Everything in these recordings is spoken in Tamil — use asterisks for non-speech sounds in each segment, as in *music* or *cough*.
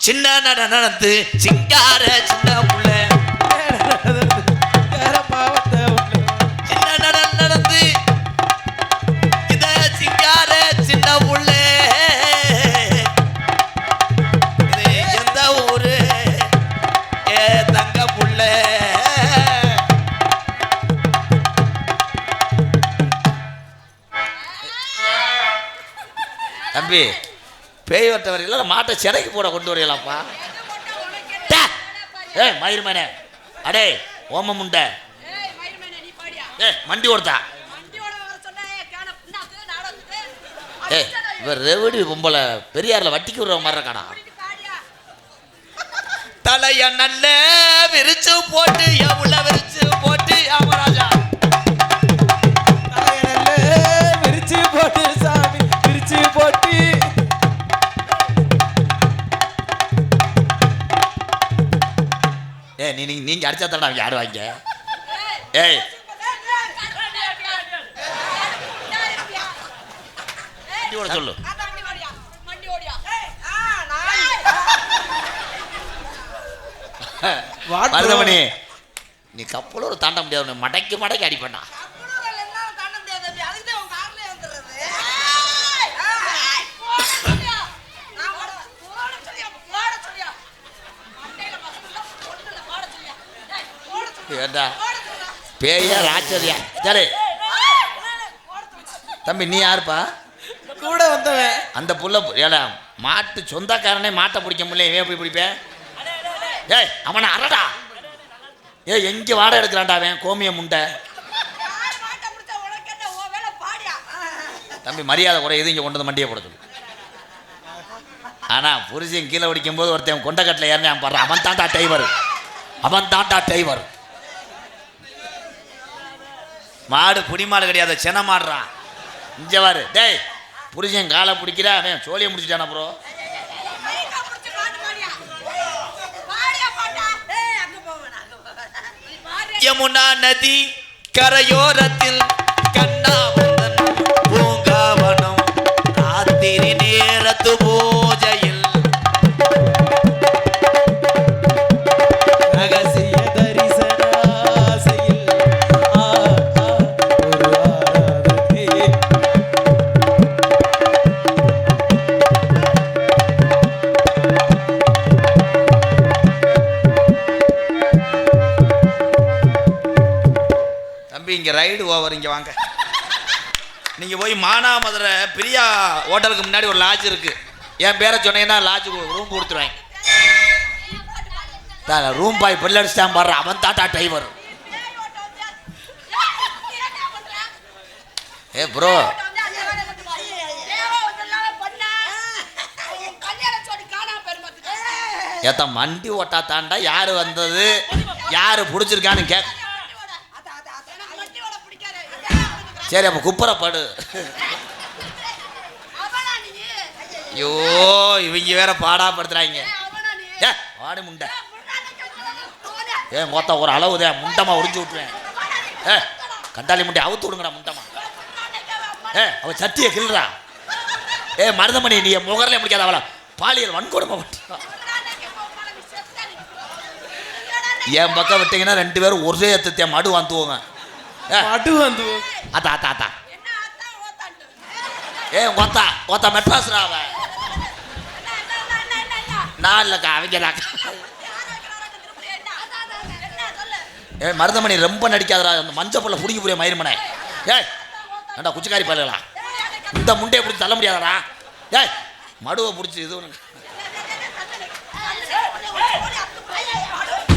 சின்ன நட நடந்து சிங்கார சின்ன புள்ள சின்ன நடந்து சின்ன எந்த ஊரு? ஏ தங்க தம்பி பேய் வட்ட வரையில மாட்டை சிறைக்கு போட கொண்டு வரீங்களாப்பா ஏ மயிர்மேனே அடே ஓம முண்டை. ஏ மண்டி ஓடுதா? ஏ இவர் ரெவடி பொம்பளை பெரியாரில் வட்டிக்கு விடுற மாதிரி இருக்கானா தலைய நல்ல விரிச்சு போட்டு எவ்வளோ விரிச்சு போட்டு யாமராஜா. நீ நீ- நீங்க அடிச்சா தடா அவங்க ஆடுவாங்க ஏய், சொல்லு. மருதமணி நீ கப்பலூர் தாண்ட முடியாது மடக்கி மடக்கி அடிப்பண்ணா கப்பலூர்ல எல்லாம் தாண்ட முடியாது தம்பி. அதுக்குதான் உன் கார்லயே வந்துடுறது. ஏய், ஏய், போட சொல்லியா? நான் ஓட- போட சொல்லியா? போட சொல்லியா? மண்டையில பசங்க பொண்ணுல போட சொல்லியா? ஏய், போட சொல்லியா? ஏண்டா? பேயா ராச்சரியா சரி? தம்பி நீ யாருப்பா? கூட வந்தவன். அந்த புள்ள ஏடா மாட்டு சொந்தக்காரனே மாட்டை பிடிக்க முடியல இவன் எப்படி பிடிப்பேன் ஏய் அவனை அரடா ஏய் எங்கே வாடகை எடுக்கிறான்டா அவன் கோமிய முண்டை? தம்பி மரியாதை குறை எது இங்கே கொண்டு வந்து மண்டியை போட சொல்லு. ஆனால் புருஷன் கீழே பிடிக்கும் போது ஒருத்தன் கொண்டக்கட்டில் ஏறினே அவன் பாடுறான் அவன் தாண்டா டைவர் அவன் தாண்டா டைவர் மாடு புடி மாடு கிடையாது சென மாடுறான் இங்கே வாரு டேய் புருஷன் காலை பிடிக்கிறா அவன் சோழியை முடிச்சிட்டானா ப்ரோ மைக்கா பிடிச்சு பாட்டு இங்கே ரைடு ஓவர் இங்கே வாங்க. நீங்கள் போய் மானாமதுரை பிரியா ஹோட்டலுக்கு முன்னாடி ஒரு லாட்ஜ் இருக்கு. என் பேரை சொன்னீங்கன்னா லாட்ஜ் ரூம் கொடுத்துருவேன். ரூம் பாய் பெல் அடிச்சிட்டான் பாடுற அவன் தாட்டா டிரைவர் ஏ ப்ரோ ஏத்த மண்டி ஓட்டா தாண்டா யாரு வந்தது யாரு பிடிச்சிருக்கான்னு கே சரி அப்போ குப்புற படு. ஐயோ இவங்க வேற பாடாப்படுத்துறாங்க. ஏ பாடு முண்டை. ஏ மொத்த ஒரு அளவுதே முண்டமா உறிஞ்சு விட்டுருவேன். ஏ கண்டாளி முண்டை அவுத்து விடுங்கடா முண்டமா ஏ அவ சட்டியை கிள்றா. ஏ மருதமணி நீ முகரில் முடிக்காத அவளை. பாலியல் வன்கொடுமை பண்ணுறா என் பக்கம் விட்டீங்கன்னா ரெண்டு பேரும் ஒரே எத்தத்தையும் மடு வாங்குவோங்க ஏ மடு வந்து அத்தா அத்தா அத்தா ஏ கொத்தா கொத்தா மெட்ராஸ்ரா அவ நான் அவங்க ஏ மருதமணி ரொம்ப நடிக்காதடா அந்த மஞ்சள் பொருளை பிடிக்க புரிய மயிர்மனை ஏய் ஏண்டா குச்சிக்காரி பயிலா இந்த முண்டையை பிடிச்சி தள்ள முடியாதடா ஏய் மடுவை பிடிச்சி இது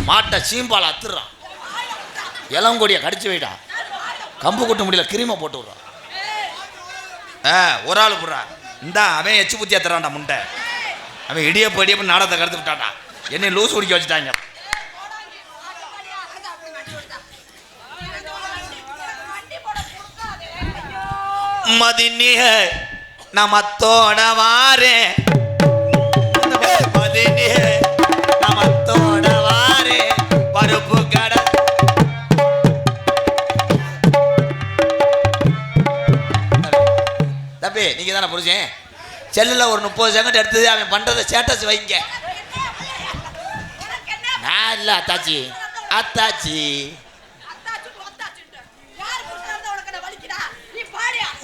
மாட்டை சீம்பால் அத்துறான் இளங்கொடியை கடிச்சு போயிட்டா கம்பு கொட்ட முடியல கிரீமை போட்டு விட்றான் ஆ ஒரு ஆள் போடுறான் இந்தா அவன் எச்சு புத்தி ஏத்துறான்டா முண்டை. அவன் இடியப்ப இடியப்ப நாடகத்தை கருத்து விட்டான்டா. என்னை லூஸ் குடிக்க வச்சுட்டாங்க. மதினிய நமத்தோட வாரே. மதினிய நமத்தோட வாரே. பருப்பு கடை தம்பி நீங்கள் தானே புரிஞ்சேன் செல்லில் ஒரு முப்பது செகண்ட் எடுத்தது அவன் பண்ணுறத ஸ்டேட்டஸ் வைங்க. நான் இல்லை அத்தாச்சி. அத்தாச்சி.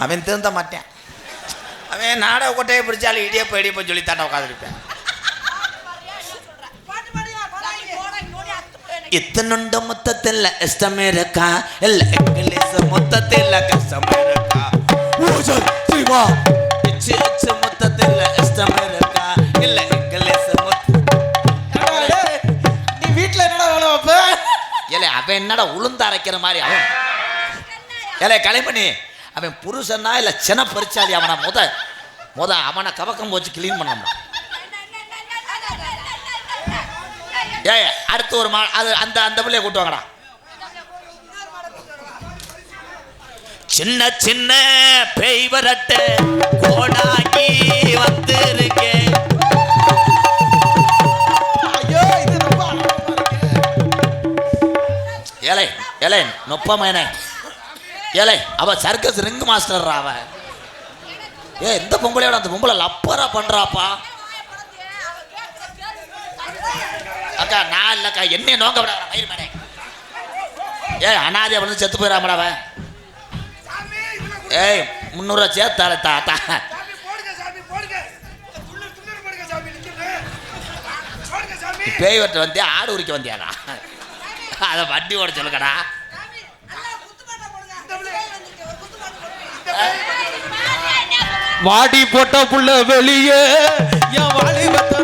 அவன் திருந்த மாட்டேன். அவன் நாடக கொட்டையை பிடிச்சாலும் இடியப்ப இடியப்போ சொல்லி தாண்ட உட்காந்துருப்பேன் இத்தனுண்டு மொத்தத்தில் இஷ்டமே இருக்கா? இல்லை மொத்தத்தில் கஷ்டமே இருக்கா? இச்சு மொத்தத்தில் இஷ்டம் இருக்கா? இல்ல நீ வீட்ல என்னடா வேலை வைப்ப அவன் என்னடா உளுந்து அரைக்கிற மாதிரி அவன்? ஏலே கலைமணி அவன் புருஷனா இல்ல சின பறிச்சாலி அவனை முத முத அவனை கவக்கம் வச்சு கிளீன் பண்ணணும். ஏய் அடுத்து ஒரு மா அது அந்த அந்த பிள்ளைய கூட்டு சின்ன சின்ன பேய் வரட்ட கோடாங்கி வந்திருக்கேன். ஐயோ ஏலை ரொம்ப ஏலை அவ சர்க்கஸ் ரிங் மாஸ்டர் அவ. ஏ இந்த பொம்பளையோட அந்த பொம்பளை லப்பரா பண்றாப்பா. அக்கா நான் இல்லக்கா என்னைய நோங்க விட ஏ அனாதி வந்து செத்து போயிடாமடாவன் சாமி நிக்கிறது போடுங்க. சாமி பேய் வெட்ட வந்தியா ஆடு உரிக்க வந்தியாடா? அதை வண்டி ஓட சொல்லுக்கடா. வாடி போட்ட புள்ள வெளியே என் வாலிபத்தை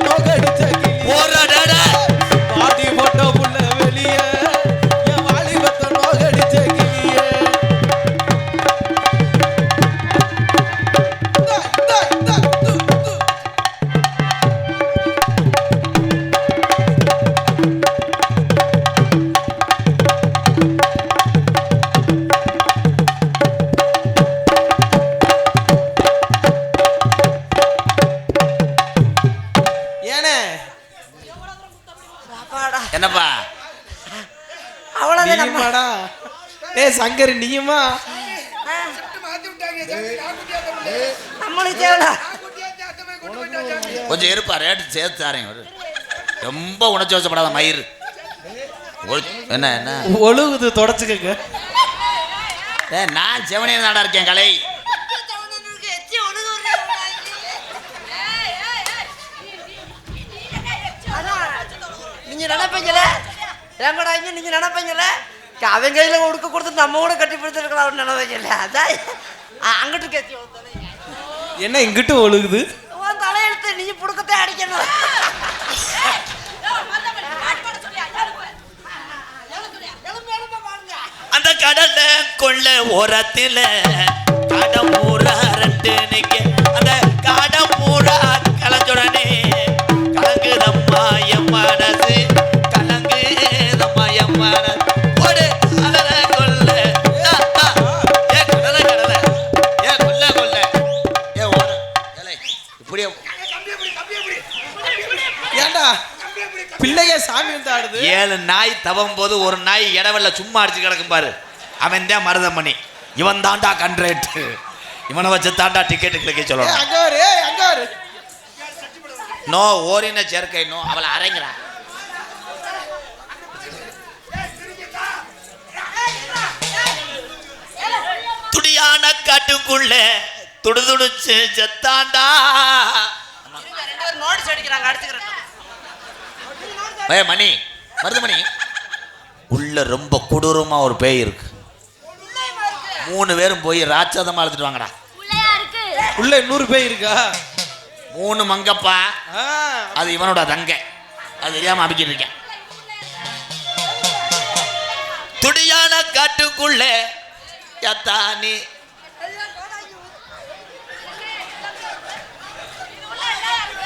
அத்தை போய் கொண்டு போயிட்டா சாமி கொஞ்சம் இருப்பா ரேட்டு சேர்த்து தாரேன். ஒரு ரொம்ப உணர்ச்சி வசப்படாத மயிர் என்ன என்ன? ஒழுகுது தொடச்சுக்கங்க. ஏ நான் செவனே நாடா இருக்கேன் கலை. நீங்க நினைப்பீங்கள? ஏங்கடா இங்க நீங்க நினைப்பீங்கள? அவன் கையில உடுக்க கொடுத்து நம்ம கூட கட்டி பிடிச்சிருக்கலாம் நினைப்பீங்கல்ல அதான் அங்கிட்டு கட்சி என்ன இங்கிட்டு ஒழுகுது? உன் தலையெழுத்து நீ புடுக்கத்தை அடிக்கணும். அந்த கடல்ல கொள்ள ஓரத்துல காடம் ஏழு நாய் தவம் போது ஒரு நாய் இடவெல்ல சும்மா அடிச்சு கிடக்கும் பாரு. அவன் தான் மருதமணி. இவன் தாண்டா கண்ட்ரேட்டு இவனை வச்சு தாண்டா டிக்கெட் கிளிக்க சொல்லணும். நோ ஓரின சேர்க்கை நோ அவளை அரைங்கிறா. துடியான காட்டுக்குள்ள துடுதுடிச்சு செத்தாண்டா. மணி மருதமணி உள்ள ரொம்ப கொடூரமா ஒரு பேய் இருக்கு. மூணு பேரும் போய் ராட்சதமா எடுத்துட்டு வாங்கடா. உள்ள இன்னொரு பேய் இருக்கா? மூணு மங்கப்பா. அது இவனோட தங்க. அது தெரியாம அமைக்கிட்டு இருக்கேன். துடியான காட்டுக்குள்ள எத்தானி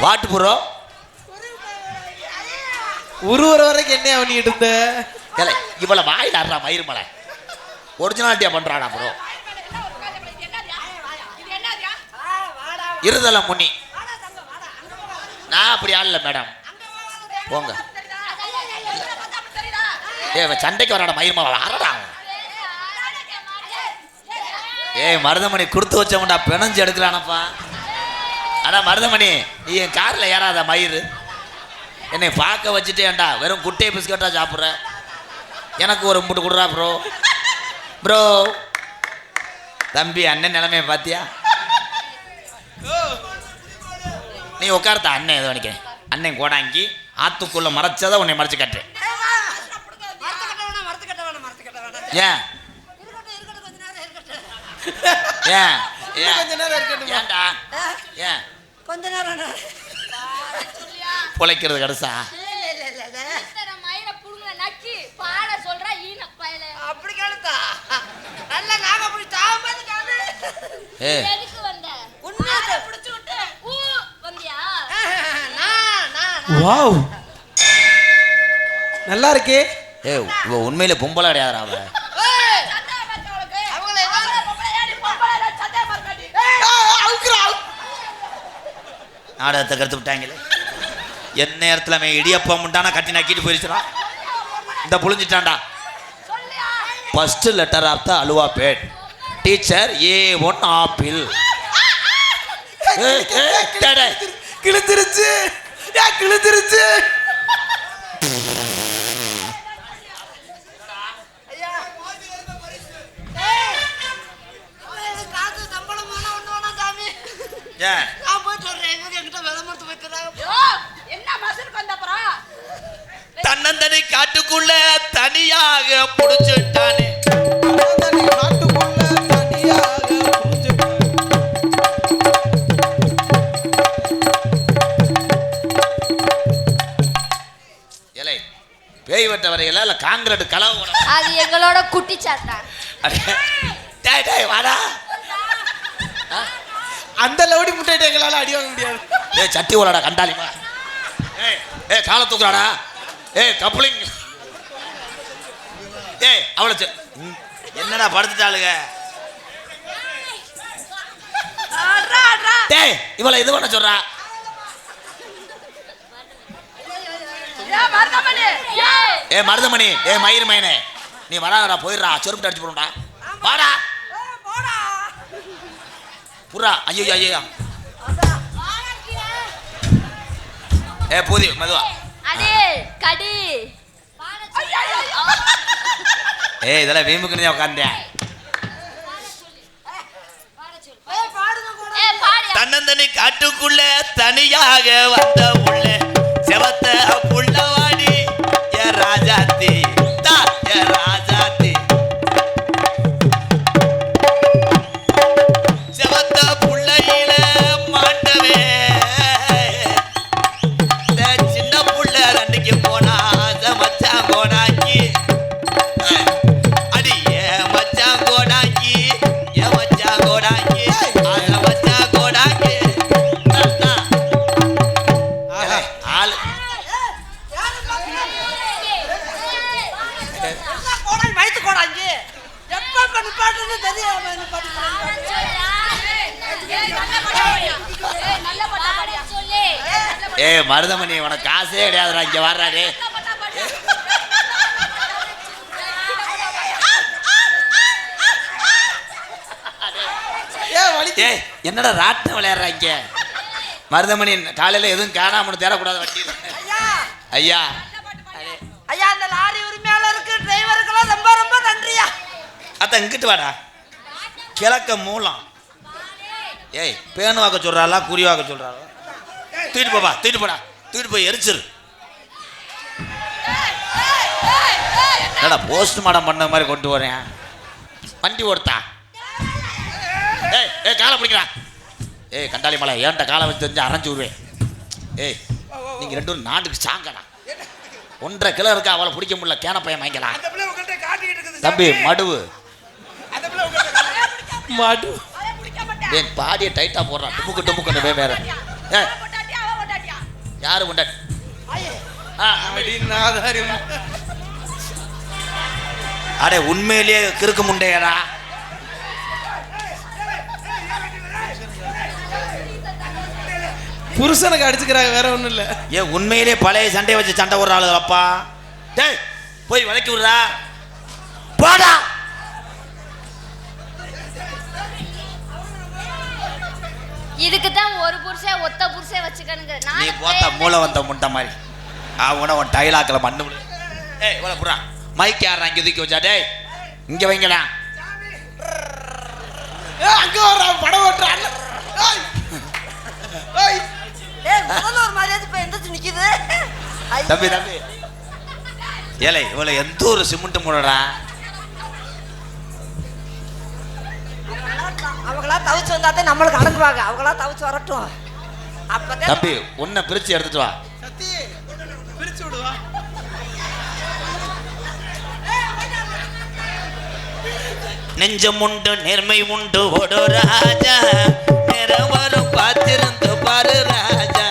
வாட்டு புறோ உருவுற வரைக்கும் என்ன பண்ணிட்டு இருந்த இல்லை இவளை வாயில் ஆடுறா மயிர்மலை ஒரிஜினாலிட்டியா பண்றாடா ப்ரோ இருதல முனி. நான் அப்படி ஆடல மேடம் போங்க. ஏ சண்டைக்கு வராடா மயிர்மலை அரடா ஏய் மருதமணி கொடுத்து வச்சவன்டா பிணைஞ்சு எடுக்கிறானப்பா அடா மருதமணி நீ என் காரில் ஏறாத மயிர் என்னை பார்க்க வச்சுட்டேன்டா வெறும் குட்டையை பிஸ்கட்டா சாப்பிட்ற? எனக்கு ஒரு முட்டு கொடுறா ப்ரோ ப்ரோ தம்பி அண்ணன் நிலைமைய பார்த்தியா நீ உட்கார்த்த அண்ணன் ஏதோ நினைக்கிறேன். அண்ணன் கோடாங்கி ஆத்துக்குள்ள மறைச்சதை உன்னை மறைச்சு காட்டுறேன். ஏன்? ஏன்? இன்னும் ஏன் கொஞ்ச நேரம் இருக்கட்டும்? ஏன்டா? ஏன்? கொஞ்ச நேரம். நான் பிழைக்கிறது கடைசா? இல்ல இல்ல இல்ல இல்ல. இத்தனை மயிரை புடுங்குன நக்கி. பாட சொல்றா ஈன பயல. அப்படி கேளுத்தா. நல்ல நாங்க அப்படி தாமது காது ஏ. *laughs* வாவ். நல்லா இருக்கே. ஏ இவ உண்மையில பொம்பளை கிடையாதுடா அவ. நாடகத்தை கருத்து விட்டாங்களே. என் நேரத்தில் அவன் இடியப்பம் உண்டானா கட்டி நக்கிட்டு போயிருச்சுடா. இந்த புழிஞ்சிட்டான்டா. சொல்லியா? First letter of the alphabet teacher A one apple கிழிஞ்சிருச்சு. ஏன் கிழிஞ்சிருச்சு. ஐயா ஏய், அவன் எனக்கு காசு சம்பளம் வேணாம் ஒண்ணு வேணாம் சாமி ஏன் நான் போயிட்டு வர்றேன் இவங்க என்கிட்ட விலை மறுத்து போயிட்டுறாங்க யோ, என்ன மசருக்கு வந்த அப்புறம்? தன்னந்தனை காட்டுக்குள்ள தனியாக புடிச்சுட்டானே. பேய் வெட்ட வரையில இல்ல காங்கிரட் கலவு அது எங்களோட குட்டி சாத்தா. அடே, டேய் டேய் வாடா. அந்த லவுடி முட்டையிட்ட எங்களால அடி வாங்க முடியாது. ஏய் சட்டி ஓலடா கண்டாலிமா ஏய் ஏய் காலை தூக்குறாடா. ஏய் கப்ளிங். ஏய் அவளை என்னடா படுத்துட்டாளுங்க? டேய் இவளை இது பண்ண சொல்றா. ஏய், ஏ மருதமணி ஏ மயிர் மயனே நீ வராதடா போயிடுறா. செருப்பு அடிச்சு போடுடா வாடா. புறா. ஐயோ ஐயோ ஏ பூதி மெதுவா. அடி, கடி. இதெல்லாம் ஏய், பாடுங்க கூட ஏய், பாடியா? தன்னந்தனி காட்டுக்குள்ள தனியாக வந்த உள்ள செவத்த புள்ளவாடி ஏ ராஜாத்தி ஏ என்னடா ராட்டினம் விளையாடுறா இங்க மருதமணி காலையில எதுவும் காணாமனு தேடக்கூடாது வண்டியில். ஐயா. ஐயா. ஐயா அந்த லாரி உரிமையாளருக்கு டிரைவருக்கெல்லாம் ரொம்ப ரொம்ப நன்றியா. அத்த இங்கிட்டு வாடா. கிழக்க மூலம். ஏய் பேனு வாக்க சொல்றாளா குறி வாக்க சொல்றாளா? தூக்கிட்டு போப்பா தூக்கிட்டு போடா. தூக்கிட்டு போய் எரிச்சிரு. என்னடா போஸ்ட்மார்ட்டம் பண்ண மாதிரி கொண்டு வரேன் வண்டி ஓடுத்தா ஏய் ஏய் காலை பிடிக்கிறா ஏய் கண்டாளி மலை ஏன்ட்ட காலை வச்சு தெரிஞ்சு அரைஞ்சு விடுவேன். ஏய் நீங்க ரெண்டு பேரும் நாட்டுக்கு சாங்கடா. ஒன்றரை கிலோ இருக்கா அவளை பிடிக்க முடியல கேன பையன் வாங்கிக்கலாம். தம்பி. மடுவு. மாடு என் பாடியை டைட்டா போடுறான் டுமுக்கு டுமுக்கு போய் வேற. ஏ யாரு கொண்டாடி அடே உண்மையிலேயே கிறுக்கு முண்டையடா. புருஷனுக்கு அடிச்சுக்கிறாங்க வேற ஒண்ணும் இல்ல. ஏ உண்மையிலேயே பழைய சண்டையை வச்சு சண்டை போடுற ஆளுகளப்பா டேய் போய் விலைக்கு விடுறா. போடா. இதுக்கு தான் ஒரு புருஷன் ஒத்த புருஷன் வச்சுக்கணுங்க. நீ போத்த மூளை வந்த முட்டை மாதிரி. அவன உன் டைலாக்கில் மண்ணு விழு. ஏய் இவ்வளோ புறா மைக் யாரா இங்கே தூக்கி வச்சா டேய் இங்கே வைங்கடா. ஏ அங்க வர்றான் படம் ஓட்டுறான் ஒரு மாதிரியாவது இப்ப எந்திரிச்சு நிக்குது. ஐயோ. தம்பி தம்பி. ஏலே இவ்வளோ எந்த ஒரு சிமெண்ட் மூடடா? அவங்களா தவிச்சு வந்தாதான் நம்மளுக்கு அடங்குவாங்க. அவங்களா தவிச்சு வரட்டும். அப்பதான் தம்பி உன்னை பிரித்து எடுத்துட்டு வா. சத்தி பிரிச்சு விடுவா நெஞ்சம் உண்டு நேர்மை உண்டு ஓடு ராஜா. நேரம் வரும் பார்த்திருந்து பாரு ராஜா.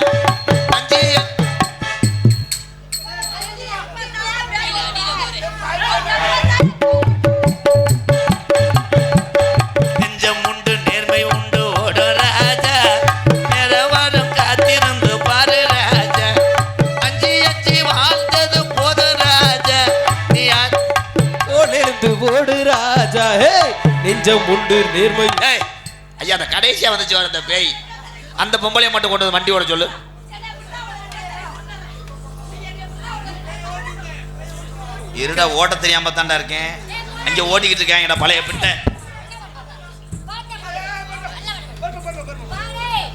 நெஞ்சம் உண்டு நேர்மை ஐயா அந்த கடைசியா வந்துச்சு வர அந்த பேய். அந்த பொம்பளைய மட்டும் கொண்டு வந்து வண்டி ஓட சொல்லு. இருடா ஓட்ட தெரியாம தான்டா இருக்கேன். அங்க ஓடிக்கிட்டு இருக்காங்கடா பழைய பிட்ட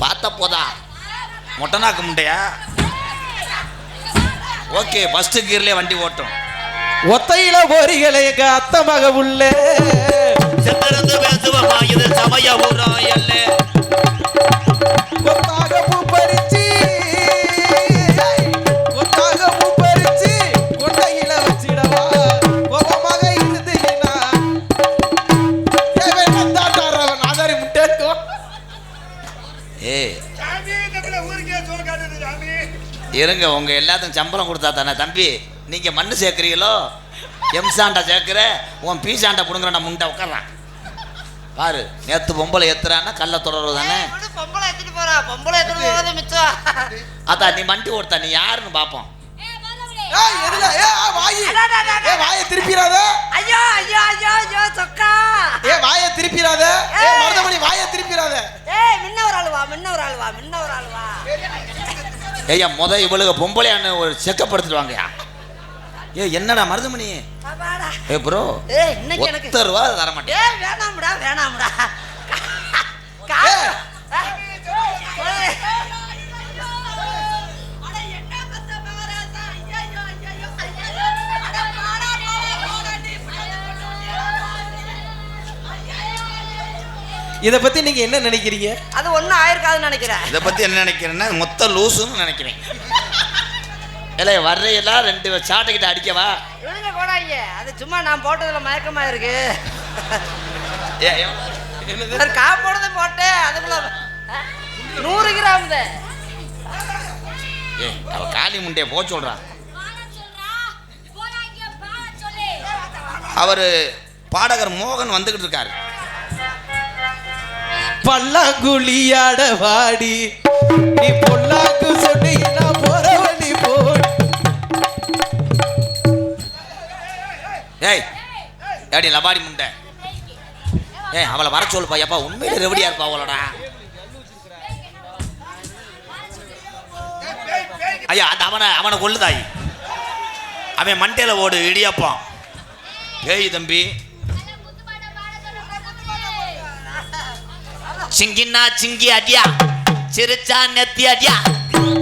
பார்த்த போதா? மொட்டனாக்கு முட்டையா ஓகே ஃபர்ஸ்ட் கியர்லயே வண்டி ஓட்டும். ஒத்தையில போரிகளை எங்க அத்தை மக உள்ள. செத்திருந்து பேசுவமா இது சமய ஊரம் இருங்க உங்க எல்லாத்துக்கும் சம்பளம் கொடுத்தா தானே. தம்பி நீங்க மண்ணு சேர்க்குறீங்களோ? எம்சாண்டா சேர்க்குற உன் பீசாண்டா பிடுங்குறா முண்டை உட்கார்றான். பாரு நேத்து பொம்பளை எத்துறான்னா கல்ல தொடர்றது தானே? பொம்பளை எடுத்துட்டு போறா பொம்பளை எடுத்துட்டு போறது மிச்சம். அதான் நீ மண்டி ஓடுத்தா நீ யாருன்னு பார்ப்போம் ஏ வாயி. அடா, அடா, அடா. ஏ வாயை திருப்பிராத ஐயோ ஐயோ ஐயோ ஐயோ சொக்கா. ஏ வாயை திருப்பிராத ஏ ஏய். மருதமணி வாயை திருப்பிராத ஏய் முன்ன ஒரு ஆள் வா முன்ன ஒரு ஆள் வா. முன்ன ஒரு ஆள் ஐயா முத இவளுக்கு பொம்பளையான்னு ஒரு செக்கப் எடுத்துட்டு வாங்கயா ஏ என்னடா மருதமணி. ஏ ப்ரோ ஏய் இன்னைக்கு எனக்கு ஒத்த ரூபா தர மாட்டேன் வேணாம்டா வேணாம்டா. இத பத்தி நீங்க என்ன நினைக்கிறீங்க? அது ஒண்ணும் ஆயிருக்காதுன்னு நினைக்கிறேன். இதை பத்தி என்ன நினைக்கிறேன்னா மொத்த லூசுன்னு நினைக்கிறேன். இல்லை வர்றையெல்லாம் ரெண்டு சாட்டைக்கிட்ட அடிக்கவா? இவனுங்க போடாங்க அது சும்மா நான் போட்டதுல மயக்கமா இருக்கு. ஏ? ஒரு கா போடுறது போட்டேன் அதுக்குள்ள நூறு கிராம் தான் ஏய் அவ காளி முண்டைய போக சொல்றான் அவர் பாடகர் மோகன் வந்துகிட்டு இருக்காரு. பல்லாங்குழியாட வாடி நீ பொல்லாங்கு சொன்னீங்கன்னா போறவனி போ ஏய் ஏடி லபாடி முண்டை. ஏய் அவளை வர சொல்லுப்பா எப்பா உண்மையில ரெவடியா இருப்பா அவளோட. ஐயா அந்த அவனை அவனை கொள்ளுதாய் அவன் மண்டையில் ஓடு இடியப்பான். ஏய் தம்பி சிங்கின்னா சிங்கி அடியா? சிரிச்சா நெத்தி அடியா?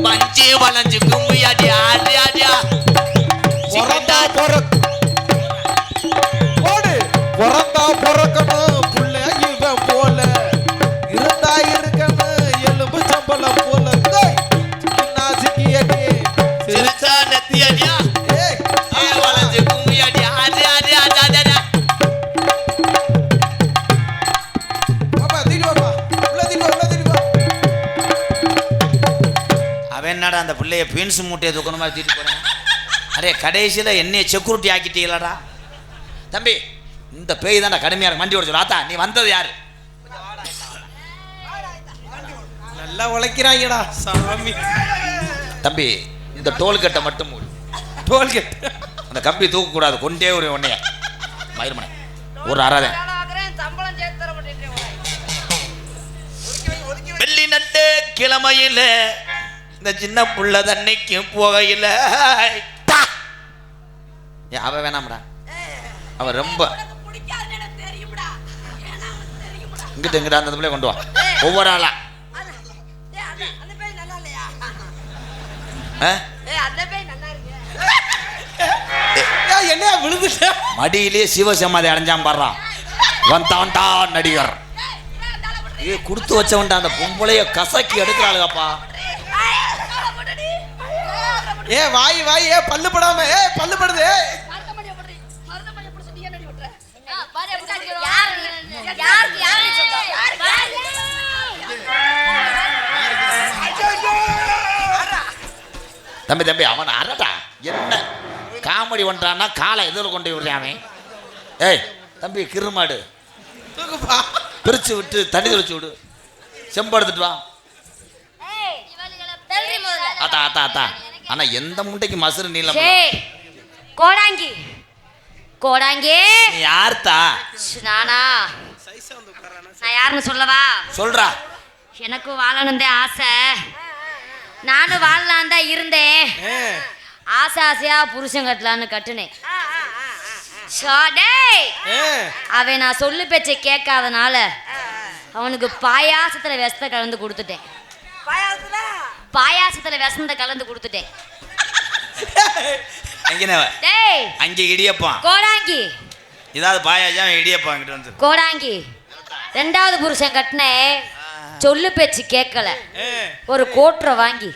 பஞ்சு வளைஞ்சு கும்பி அடியா அடி. அடியா பிறந்தா பிறந்தா பிறக்கணும். என்னடா அந்த பிள்ளைய பீன்ஸ் மூட்டையை தூக்கணும் மாதிரி தூக்கிட்டு போறேன்? அரே கடைசியில் என்னைய செக்யூரிட்டி ஆக்கிட்டீங்களாடா? தம்பி இந்த பேய் தான்டா கடுமையாக இருக்கு. வண்டி ஓட சொல்லு ஆத்தா நீ வந்தது யாரு? நல்லா உழைக்கிறாங்கடா சாமி. தம்பி இந்த டோல்கட்டை மட்டும் மூடு. டோல்கேட். அந்த கம்பி தூக்கக்கூடாது. கொண்டே ஒரு உன்னைய. மயிர்மனை ஒரு மாட்டேன் வெள்ளி நட்டு கிழமையில இந்த சின்ன புள்ள தண்ணிக்கும் போகையில். அவ வேணாம்டா. அவ ரொம்ப இங்கிட்ட இங்கிட்ட அந்த பிள்ளை கொண்டு வா. ஒவ்வொரு ஆளா. என்னையா விழுந்துட்டேன் மடியிலே சிவசமாதி அடைஞ்சான் பாடுறான் வந்தான்டா நடிகர். ஏ கொடுத்து வச்சவன்டா அந்த பொம்பளைய கசக்கி எடுக்கிறாளுகப்பா. ஏ வாய் வாய் ஏ பல்லு படாம ஏ பல்லு படுது. தம்பி தம்பி அவன் அரடா. என்ன? காமெடி பண்றான்னா காலை எதில் கொண்டு விடுறான் ஏய் தம்பி கிருமாடு. பிரிச்சு விட்டு தண்ணி தெளிச்சு விடு. செம்பு எடுத்துட்டு வா. ஆத்தா ஆத்தா ஆத்தா. ஆனா எந்த முண்டைக்கு மசுறு நீளம்? கோடாங்கி. கோடாங்கி. யார்த்தா? நானா? நான் யாருன்னு சொல்லவா? சொல்றா. எனக்கும் வாழணும் ஆசை. நானும் வாழலாம் தான் இருந்தேன். ஆசை ஆசையா புருஷன் கட்டலான்னு கட்டுனேன். அவன் நான் சொல்லு பேச்சை கேட்காதனால அவனுக்கு பாயாசத்துல விஷத்தை கலந்து கொடுத்துட்டேன். பாயாசத்துல? பாயாசத்துல விஷத்தை கலந்து கொடுத்துட்டேன். அங்கே டேய். அங்கே இடியப்பான் கோடாங்கி. இதாவது பாயாஜா இடியப்பான் இங்கிட்டு வந்து கோடாங்கி. ரெண்டாவது புருஷன் கட்டினேன் சொல்லு பேச்சு கேட்கல. ஒரு கோட்டரை வாங்கி.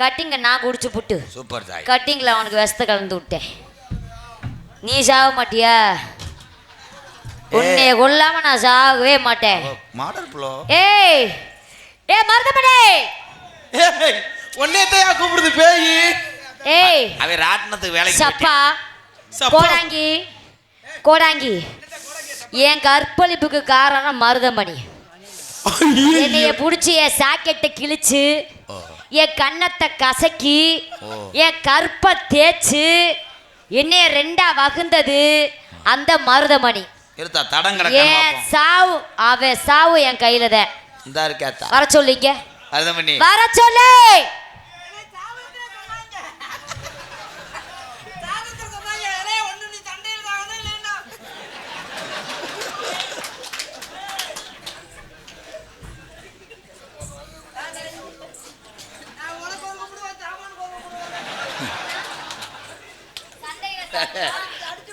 கட்டிங்க நான் குடிச்சு புட்டு. சூப்பர் தாய். கட்டிங்கில் அவனுக்கு விஷத்தை கலந்து விட்டேன். நீ சாக மாட்டியா? உன்னைய கொல்லாம நான் சாகவே மாட்டேன். மாடல் ஏய். ஏ மருதமணி ஏய், உன்னையத்தையா கூப்பிடுது பேயி. ஏய் அவன் ராட்டினத்துக்கு வேலைக்கு சப்பா சப்பா. கோடாங்கி கோடாங்கி. என் கற்பழிப்புக்கு காரணம் மருதமணி. என்னைய புடிச்சு என் சாக்கெட்டை கிழிச்சு. என் கன்னத்தை கசக்கி. என் கற்பை தேய்ச்சு என்னைய ரெண்டா வகுந்தது அந்த மருதமணி. என் சாவு அவன் சாவு என் கையில தான். இந்தா இருக்காத்தா வர சொல்லிங்க. அதுதான் பண்ணி வர சொல்லு.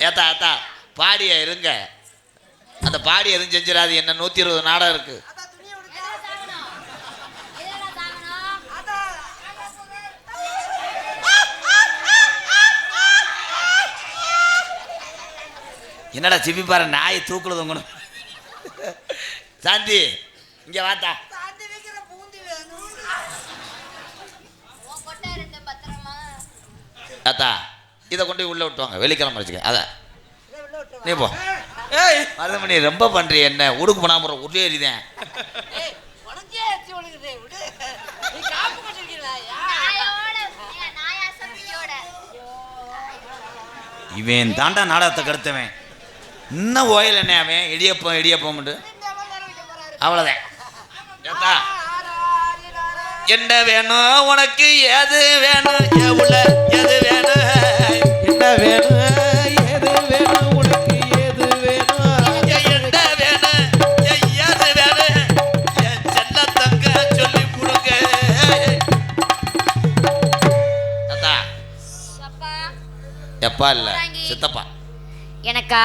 ஏத்தா ஏத்தா பாடிய இருங்க. அந்த பாடி எதுவும் செஞ்சிடாது என்ன நூத்தி இருபது நாடகம் இருக்கு அதான் துணியை உடுக்க. அதான். என்னடா சிப்பி பாரு நாய் தூக்குறது உங்கணும் சாந்தி இங்க வாத்தா. தாத்தா இதை கொண்டு போய் உள்ள விட்டுவாங்க வெள்ளிக்கிழமை வச்சுக்க அத. நீ போ. ஏய். மருதமணி ரொம்ப பண்றீ என்ன? உடுக்கு போனா போற உடே எறிதேன் ஏய், உனக்கே எச்சி ஒழுகுது, விடு. நீ காப்பு கட்டிருக்கீங்களா? யா. இவன் தாண்டா நாடகத்தை கெடுத்தவன். இன்னும் ஓயில் என்ன அவன் இடியப்பம் போறாரு. அவ்வளோதான் ஏத்தா. என்ன வேணும்? உனக்கு எது வேணும்? எவ்வளோ எது வேணும்? என்ன வேணும்? ஏது வேணும்? உனக்கு ஏது வேணும்? என்ன வேணும்? எது வேணும்? என் செல்ல தங்க சொல்லி கொடுங்க. தாத்தா. எப்பா இல்ல? சித்தப்பா. எனக்கா?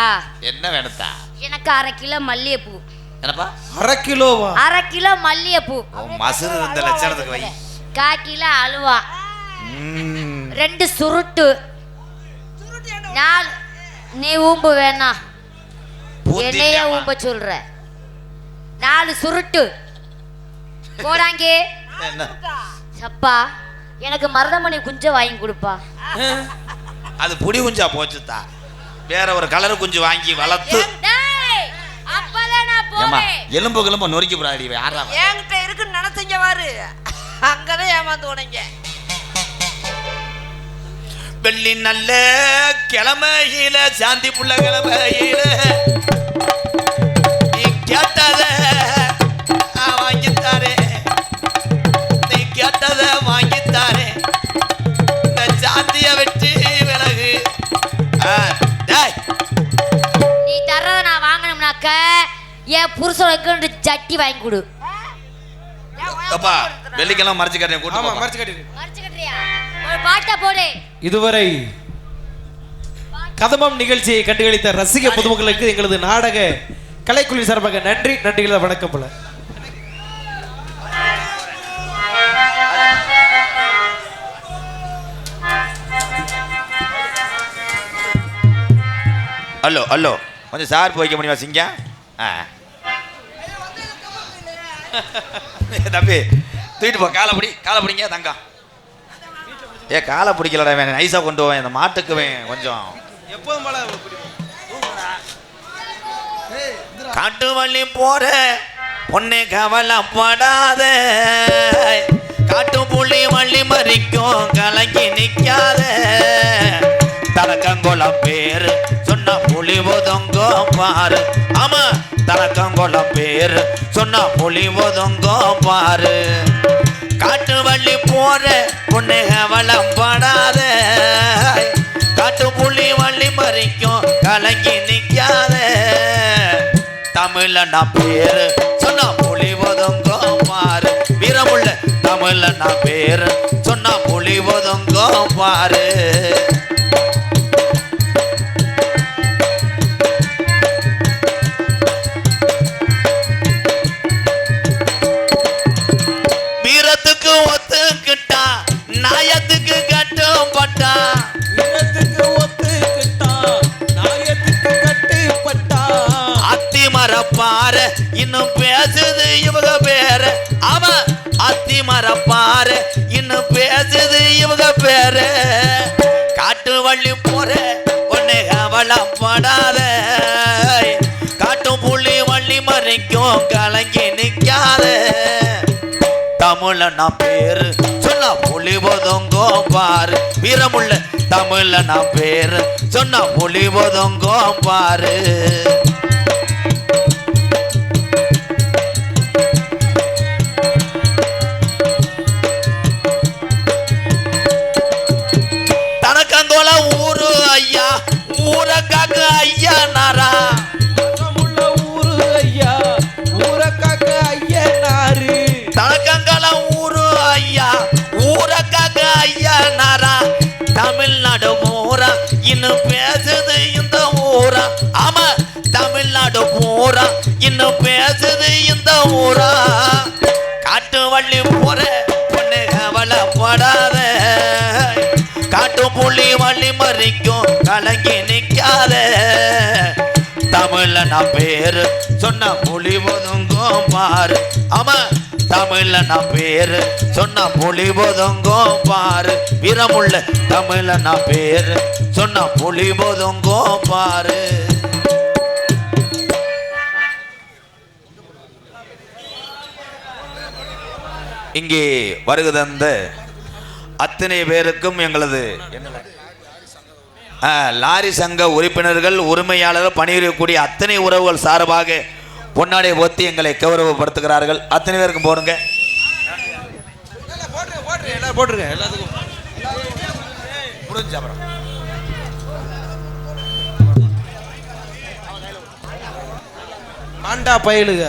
என்ன வேணுத்தா எனக்கு அரை கிலோ மல்லிகைப்பூ. என்னப்பா? அரை கிலோவா? அரை கிலோ மல்லிகைப்பூ. உன் மசுறு இருந்த லட்சணத்துக்கு வை. கா கிலோ அலுவா ம். ரெண்டு சுருட்டு. நாலு. நீ ஊம்பு வேணாம் பூந்தி என்னைய இல்லையாம்மா? ஊம்ப சொல்ற. நாலு சுருட்டு. போடாங்கே. என்ன? சப்பா எனக்கு மருதமணி குஞ்ச வாங்கி கொடுப்பா. அது புடி குஞ்சா போச்சுத்தா? வேற ஒரு கலர் குஞ்சு வாங்கி வளர்த்து. எலும்பு கிளம்பு நொறுக்கி போடாடி யாரா என்கிட்ட இருக்குன்னு நினைச்சீங்க பாரு. அங்கதான் ஏமாந்து உனங்க வெள்ளி நல்ல கிழமையில சாந்தி புள்ள கிழமையில. நீ கேட்டத வாங்கித்தாரே நீ கேட்டத வாங்கித்தாரே இந்த சாந்திய வெட்டி விலகு. ஆ வாங்கி புருஷனுக்கு ரெண்டு ஜட்டி வாங்கி கொடு. அப்பா வெள்ளிக்கெல்லாம் மறைச்சு கட்டேன் கூட்டு ஆமா போப்பா. மறைச்சு மறைச்சுக்கிட்டியா? ஒரு பாட்டை போடு. இதுவரை கதமம் நிகழ்ச்சியை கண்டுகளித்த ரசிக பொதுமக்களுக்கு எங்களது நாடக கலைக்குழு சார்பாக நன்றி நன்றிகளை வணக்கம் போல. ஹலோ ஹலோ கொஞ்சம் சார் வைக்க முடியுமா சிங்க? ஆ. *laughs* தம்பி தூக்கிட்டு போ. காலை பிடி காலை பிடிங்க தங்கம். ஏ காலை பிடிக்கலடா வேணும் நைஸாக கொண்டு போவேன். இந்த மாட்டுக்கு வேன் கொஞ்சம். எப்போதும் போல காட்டு வள்ளி போற பொண்ணு கவலைப்படாத காட்டு புள்ளி வள்ளி மறிக்கும் கலங்கி நிக்காத. தலக்கங்குளம் பேரு. சொன்ன புலி ஒதுங்கோ பாரு. ஆமா தலக்கங்குளம் பேரு. சொன்ன புலி ஒதுங்கோ பாரு. காட்டு வள்ளி போற பொண்ணு கவலைப்படாத காட்டு புள்ளி வள்ளி மறிக்கும் கலங்கி நிற்காத தமிழ்ல நான் பேரு. சொன்னா புலி ஒதுங்கோ பாரு. வீரமுள்ள தமிழ்ல நான் பேரு. சொன்னா புலி ஒதுங்கோ பாரு. மரப்பாரு இன்னும் பேசுது இவங்க பேரு. காட்டு வள்ளி போற ஒண்ணு கவலைப்படாத காட்டும் புள்ளி வள்ளி மறைக்கும் கலங்கி நிற்காத தமிழ நான் பேரு சொன்னா புலி ஒதுங்கோ பாரு. வீரமுள்ள தமிழ நான் பேரு சொன்னா புலி ஒதுங்கோ பாரு. இன்னும் பேசுது இந்த ஊரா? ஆமா தமிழ்நாடு பூரா. இன்னும் பேசுது இந்த ஊரா. காட்டு வள்ளி போற பொண்ணு கவலைப்படாத காட்டு புள்ளி வள்ளி மறிக்கும் கலங்கி நிற்காத தமிழ்ல நான் பேரு சொன்ன மொழி ஒதுங்கும் பாரு. ஆமா தமிழ்ல நான் பேரு. சொன்ன புலி ஒதுங்கும் பாரு. வீரமுள்ள தமிழ்ல நான் பேரு. சொன்ன புலி ஒதுங்கும் பாரு. இங்கே வருகுதந்த அத்தனை பேருக்கும் எங்களது லாரி சங்க உறுப்பினர்கள் உரிமையாளர்கள் பணிபுரியக்கூடிய அத்தனை உறவுகள் சார்பாக பொன்னாடை ஒத்தி எங்களை கௌரவப்படுத்துகிறார்கள். அத்தனை பேருக்கும் போடுங்க. போட்டுருங்க போட்டுருங்க எல்லாரும் போட்டுருங்க எல்லாத்துக்கும் முடிஞ்சு அப்புறம் மாண்டா பயலுக.